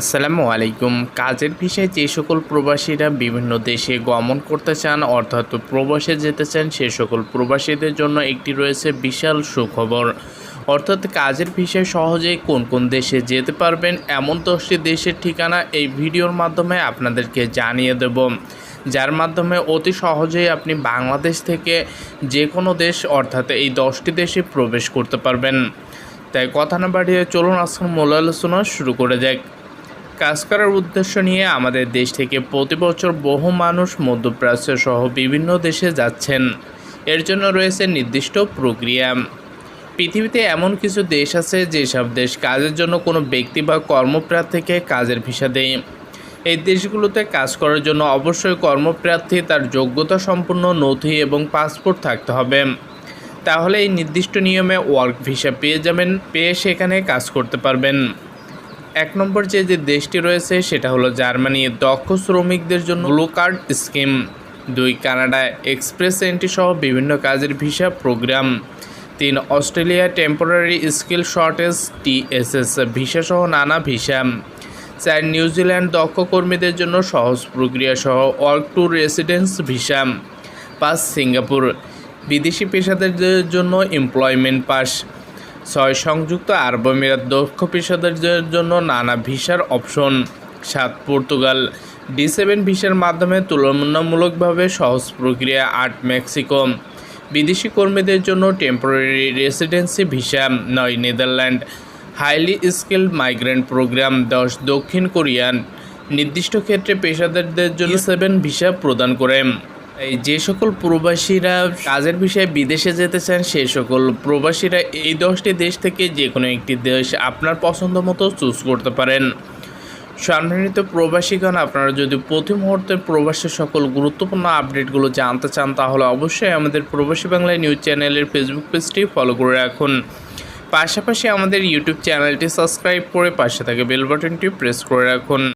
আসসালামু আলাইকুম। কাজের ভিসায় যে সকল প্রবাসীরা বিভিন্ন দেশে গমন করতে চান, অর্থাৎ প্রবাসে যেতে চান, সে সকল প্রবাসীদের জন্য একটি রয়েছে বিশাল সুখবর। অর্থাৎ কাজের ভিসায় সহজেই কোন কোন দেশে যেতে পারবেন, এমন দশটি দেশের ঠিকানা এই ভিডিওর মাধ্যমে আপনাদেরকে জানিয়ে দেব। যার মাধ্যমে অতি সহজেই আপনি বাংলাদেশ থেকে যে কোনো দেশ, অর্থাৎ এই দশটি দেশে প্রবেশ করতে পারবেন। তাই কথা না বাড়িয়ে চলুন, আজকের মূল আলোচনা শুরু করে যাক। কাজ করার উদ্দেশ্য নিয়ে আমাদের দেশ থেকে প্রতি বছর বহু মানুষ মধ্যপ্রাচ্য সহ বিভিন্ন দেশে যাচ্ছেন। এর জন্য রয়েছে নির্দিষ্ট প্রক্রিয়া। পৃথিবীতে এমন কিছু দেশ আছে যেসব দেশ কাজের জন্য কোনো ব্যক্তি বা কর্মপ্রার্থীকে কাজের ভিসা দেয়। এই দেশগুলোতে কাজ করার জন্য অবশ্যই কর্মপ্রার্থী, তার যোগ্যতা সম্পূর্ণ নথি এবং পাসপোর্ট থাকতে হবে। তাহলে এই নির্দিষ্ট নিয়মে ওয়ার্ক ভিসা পেয়ে যাবেন, পেয়ে সেখানে কাজ করতে পারবেন। এক নম্বর যে যে দেশটি রয়েছে সেটা হলো জার্মানি দক্ষ শ্রমিকদের জন্য ব্লু কার্ড স্কিম। দুই, কানাডা এক্সপ্রেস এন্ট্রি সহ বিভিন্ন কাজের ভিসা প্রোগ্রাম। তিন, Australia temporary skill shortage TSS visa সহ নানা ভিসা। চার, নিউজিল্যান্ড দক্ষ কর্মীদের জন্য সহজ প্রক্রিয়া সহ work to residence visa. Pass Singapore বিদেশি পেশাদারদের জন্য এমপ্লয়মেন্ট পাস। ছয় সংযুক্ত আরব আমিরাত দক্ষ পেশাদারদের জন্য নানা ভিসার অপশন। সাত, পর্তুগাল ডি সেভেন ভিসার মাধ্যমে তুলনামূলকভাবে সহজ প্রক্রিয়া, আট, মেক্সিকো। বিদেশি কর্মীদের জন্য টেম্পোরারি রেসিডেন্সি ভিসা নয়, Netherland. Highly skill migrant program দশ, দক্ষিণ কোরিয়ান। নির্দিষ্ট ক্ষেত্রে পেশাদারদের জন্য সেভেন ভিসা প্রদান করে এই যে সকল প্রবাসীরা কাজের বিষয়ে বিদেশে যেতে চান সেই সকল প্রবাসীরা এই দশটি দেশ থেকে যে কোনো একটি দেশ আপনার পছন্দ মতো চুজ করতে পারেন। সম্মানিত প্রবাসীগণ, আপনারা যদি প্রতি মুহূর্তে প্রবাসের সকল গুরুত্বপূর্ণ আপডেটগুলো জানতে চান, তাহলে অবশ্যই আমাদের প্রবাসী বাংলা নিউজ চ্যানেলের ফেসবুক পেজটি ফলো করে রাখুন। পাশাপাশি আমাদের ইউটিউব চ্যানেলটি সাবস্ক্রাইব করে পাশে থাকা বেল বাটনটি প্রেস করে রাখুন।